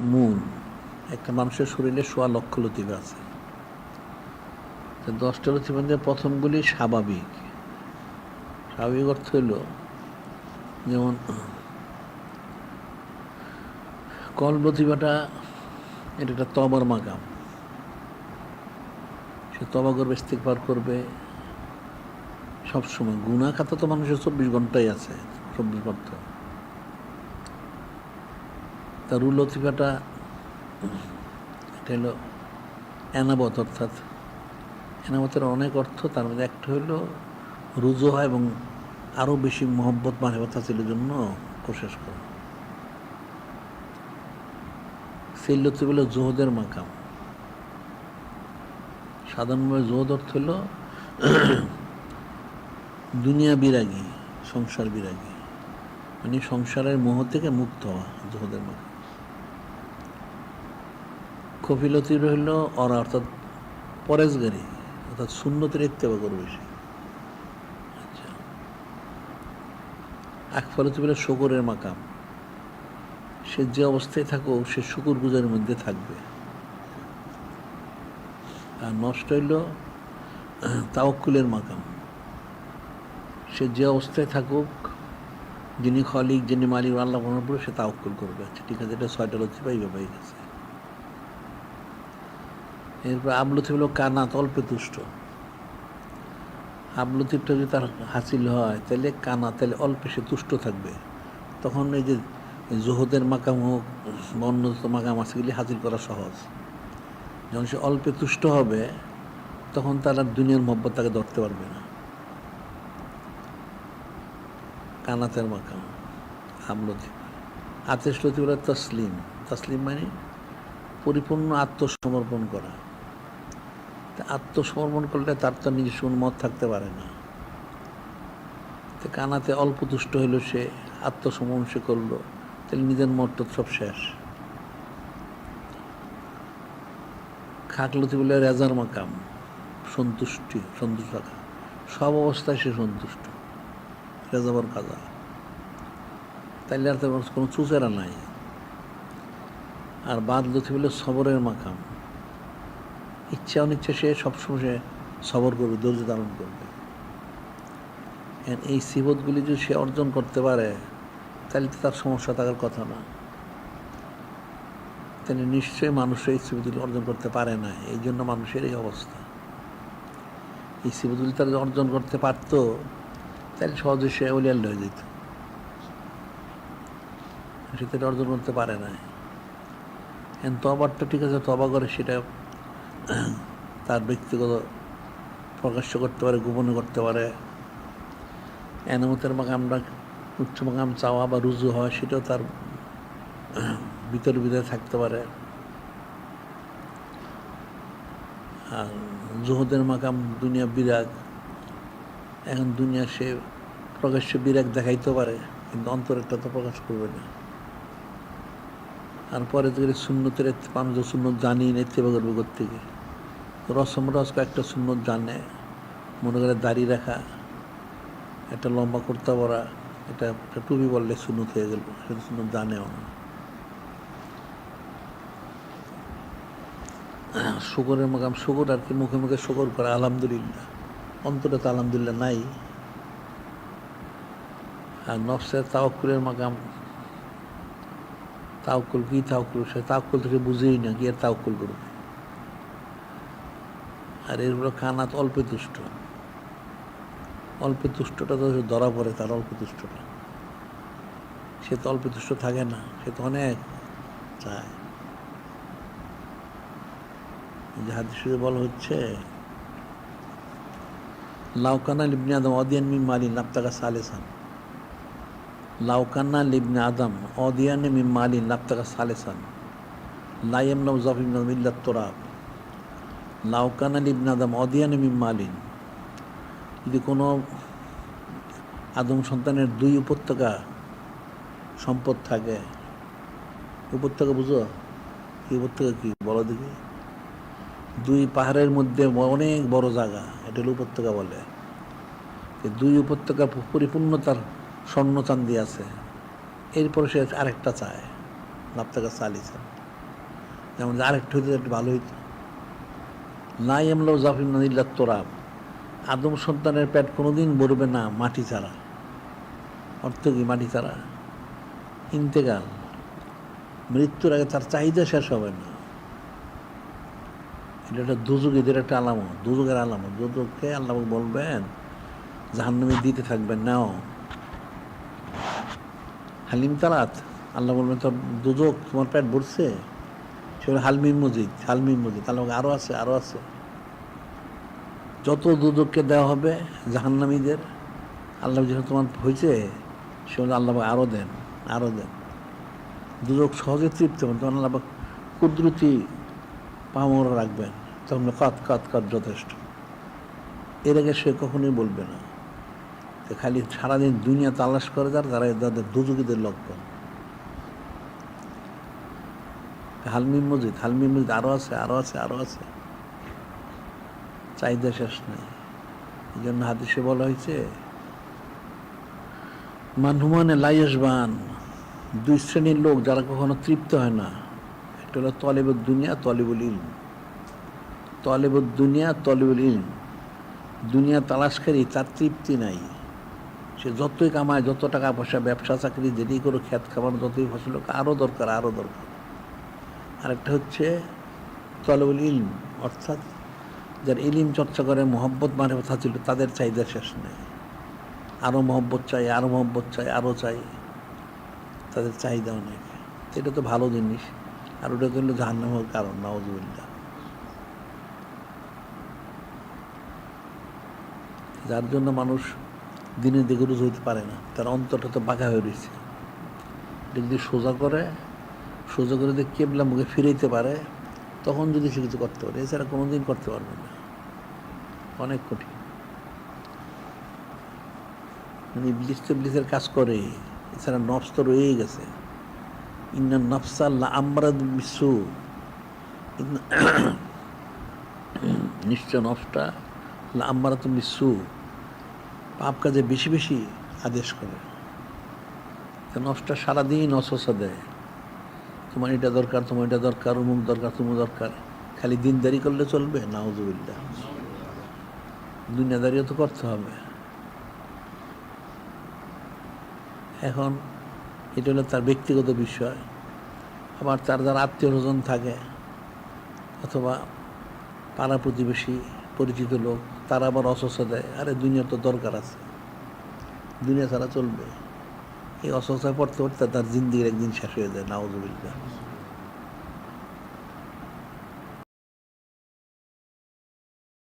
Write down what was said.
Moon, একটা মানুষের শরীরে সোয়া লক্ষ লতিফা আছে। দশটা লতিফার মধ্যে প্রথমগুলি স্বাভাবিক। স্বাভাবিক অর্থ হইল যেমন, কল লতিফাটা এটা একটা তবার মাকাম। সে তবা করবে ইস্তেকবার করবে। সবসময় গুণা খাতা তো মানুষের চব্বিশ ঘন্টাই আছে, চব্বিশ ঘণ্টা। তার রুল লতিফাটা এটা হলো অ্যানাবত অর্থাৎ অ্যানাবতের অনেক অর্থ তার মধ্যে একটা হইল রুজু হয় এবং আরও বেশি মহব্বত, মানবতা ছিল জন্য প্রশেষ করা। সেই লতিফ হলো জোহদের মাকাম। সাধারণভাবে জোহদ অর্থ হলো দুনিয়া বিরাগী, সংসার বিরাগী মানে সংসারের মোহ থেকে মুক্ত হওয়া জোহদের মাকাম। কফিলতি রইল, অরা অর্থাৎ পরেশগারি, অর্থাৎ শূন্যতের ইত্তেবা করবে সে। আচ্ছা। আকফলতি বলে শকরের মাকাম। সে যে অবস্থায় থাকুক, সে শুকুর গুজারের মধ্যে থাকবে। আর নষ্ট হইল তাওকুলের মাকাম। সে যে অবস্থায় থাকুক, যিনি খলিক, যিনি মালিক, আল্লাহ সে তাওকুল করবে। আচ্ছা ঠিক আছে, এটা ছয়টা লতি পাইবে পাই গেছে এরপর আবলতি হলো কানাত, অল্পে তুষ্ট আবলতিটা যদি তার হাসিল হয়, তাহলে কানা তাহলে অল্পে সে তুষ্ট থাকবে। তখন এই যে জোহদের মাকাম হোক বা মাকাম আছে, এগুলি হাসিল করা সহজ। যখন সে অল্পে তুষ্ট হবে, তখন তার আর দুনিয়ার মহব্বত তাকে ধরতে পারবে না। কানাতের মাকাম, আমলতি। আতেশলতি বলে তসলিম। তসলিম মানে পরিপূর্ণ আত্মসমর্পণ করা। আত্মসমর্পণ করলে তার তো নিজস্ব মত থাকতে পারে না। তো কানাতে অল্প তুষ্ট হইল সে, আত্মসমর্পণ সে করল, তাহলে নিজের মত সব শেষ। খাকলতি বলে রেজার মাকাম, সন্তুষ্টি, সন্তুষ্ট থাকা। সব অবস্থায় সে সন্তুষ্ট রেজাবর কাজা। তাইলে আর তেমন কোনো চুচেরা নাই। আর বাদ লতি বলে সবরের মাকাম। ইচ্ছা অনিচ্ছা সে সবসময় সে সবর করবে, ধৈর্য ধারণ করবে। এই সিবতগুলি যদি সে অর্জন করতে পারে, তাহলে তো তার সমস্যা থাকার কথা না। তাহলে নিশ্চয়ই মানুষ এই সিবতগুলি অর্জন করতে পারে না এই জন্য মানুষের এই অবস্থা। এই সিবতগুলি তারা অর্জন করতে পারতো, তাহলে সহজে সে অলিয়াল হয়ে যেত। সে অর্জন করতে পারে না এখন তবারটা ঠিক আছে তবা করে সেটা তার ব্যক্তিগত প্রকাশ্য করতে পারে, গোপনে করতে পারে। এনামতের মাকামটা উচ্চ মাকাম চাওয়া বা রুজু হওয়া সেটাও তার ভিতর ভিতরে থাকতে পারে। আর জোহদের মাকাম দুনিয়া বিরাগ, এখন দুনিয়া সে প্রকাশ্য বিরাগ দেখাইতে পারে, কিন্তু অন্তরেরটা তো প্রকাশ করবে না। আর পরে থেকে শূন্যতের মানুষ শূন্য জানি নেতৃত্ব করবে থেকে। রসম রস একটা শূন্য জানে, মনে করে দাড়ি রাখা, একটা লম্বা কুর্তা পরা এটা একটা টুপি বললে শূন্য হয়ে গেল সেটা শূন্য জানেও না। শুকরের মাকাম শুকর, আর কি মুখে মুখে শুকর করে, আলহামদুলিল্লাহ। অন্তরে তো আলহামদুলিল্লাহ নাই। আর নফসের তাওকুলের মাকাম তাওকুল কি তাওকুল সে তাওকুল থেকে বুঝেই না, কি আর তাওকুল করবে? আর এরপরে কানাত অল্পে তুষ্ট অল্পে তুষ্টটা তো ধরা পড়ে, তার অল্প তুষ্টটা সে তো অল্পে তুষ্ট থাকে না, সে তো অনেক চায়। হাদিসে বলা হচ্ছে লাউকানা লিবনে আদম অদিয়ান মিম মালি নাপ্তাকা সালেসান। লাউকান্না লিবনে আদম অদিয়ান মিম মালি নাপ্তাকা সালেসান। লাইম নাম জফিম নাম ইল্লাত তোরাব। লাউকানা লিবনে আদম অদিয়ান মালিন। যদি কোনো আদম সন্তানের দুই উপত্যকা সম্পদ থাকে উপত্যকা বুঝো? কি উপত্যকা কি? বলো দেখি। দুই পাহাড়ের মধ্যে অনেক বড় জায়গা, এটা হলো উপত্যকা বলে। এই দুই উপত্যকা পরিপূর্ণতার স্বর্ণ চান্দি আছে। এরপরে সে আরেকটা চায় লাপতাকা চালিয়েছে যেমন আরেকটা হইতে একটু ভালো হইতো। নাই এমলো জাফিম নাদিল্লা তোরাব। আদম সন্তানের পেট কোনোদিন ভরবে না মাটি ছাড়া অর্থ কি মাটি ছাড়া ইন্তেকাল। মৃত্যুর আগে তার চাহিদা শেষ হবে না। এটা একটা দুযুগীদের একটা আলামত। দুযুগের আলামত। দুযুগকে আল্লাহ বলবেন, জাহান্নামে দিতে থাকবেন, নাও। হালিম তালাত, আল্লাহ বলবেন তো দুযোগ তোমার পেট ভরছে? হালমিম মজিদ হালমিম মজিদ আল্লাহ বলবে, আরও আছে আরও আছে। যত দুদককে দেওয়া হবে জাহান্নামীদের আল্লাহ যখন তোমার হয়েছে সে বলে আল্লাহ আরও দেন আরও দেন। দুদক সহজে তৃপ্ত হবেন তখন আল্লাহ কুদরতি পামর রাখবেন। তখন কাত কাত কাত যথেষ্ট। এর আগে সে কখনোই বলবে না। খালি সারাদিন দুনিয়া তালাশ করে যার তারা তাদের দুদুকিদের লক্ষণ। হালমিম মসজিদ হালমি মসজিদ আরও আছে আরও আছে আরও আছে। চাহিদা শেষ নেই। এই জন্য হাদিসে বলা হয়েছে মানহুমানে লাইয়সবান দুই শ্রেণির লোক যারা কখনো তৃপ্ত হয় না। একটা হলো তলেবুল দুনিয়া, তলেবুল ইলম। তলেবুল দুনিয়া, তলেবুল ইলম। দুনিয়া তালাশকারী তার তৃপ্তি নাই। সে যতই কামায়, যত টাকা পয়সা, ব্যবসা, চাকরি, যেটি করে খ্যাত খাবার যতই ফসল আরও দরকার আরও দরকার। আরেকটা হচ্ছে তলেবুল ইলম, অর্থাৎ যার ইলিম চর্চা করে, মোহব্বত মানে কথা ছিল, তাদের চাহিদা শেষ নেই। আরও মহব্বত চাই আরও মহব্বত চাই আরও চাই, তাদের চাহিদা অনেক এটা তো ভালো জিনিস, আর ওটা তো হলো জাহান্নামের কারণ নওয়াজুবিল্লা যার জন্য মানুষ দিনের দিকে রুজ হইতে পারে না, তার অন্তরটা তো বাঁকা হয়ে রয়েছে। যদি সোজা করে সোজা করে যদি কেবলা মুখে ফিরাইতে পারে, তখন যদি সে কিছু করতে পারে, এছাড়া কোনোদিন করতে পারবে না। অনেক কঠিন। মানে ইবলিস তো ইবলিসের কাজ করে, এছাড়া নফস তো রয়েই গেছে। ইন্না নফসাল্লা আমরাদ বিশ্বু নিশ্চয় নফসটা আমরা তো বিশ্বু পাপ কাজে বেশি বেশি আদেশ করে। নফসটা সারাদিন অসসা দেয়। তোমার এটা দরকার, তোমার এটা দরকার অমুক দরকার, তুমুক দরকার। খালি দিনদারি করলে চলবে? নাউজুবিল্লা দুনিয়াদারিও তো করতে হবে। এখন এটা হলো তার ব্যক্তিগত বিষয়। আবার তার যারা আত্মীয় স্বজন থাকে, অথবা পাড়া প্রতিবেশী, পরিচিত লোক, তারা আবার অসুস্থ দেয়। আরে দুনিয়ার তো দরকার আছে। দুনিয়া ছাড়া চলবে। এই অসুস্থতায় পড়তে পড়তে তার জিন্দিগির একদিন শেষ হয়ে যায় নাউজুবিল্লা